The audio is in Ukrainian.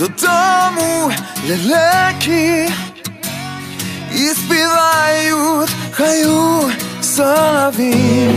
додому лелеки і співають хаю солові.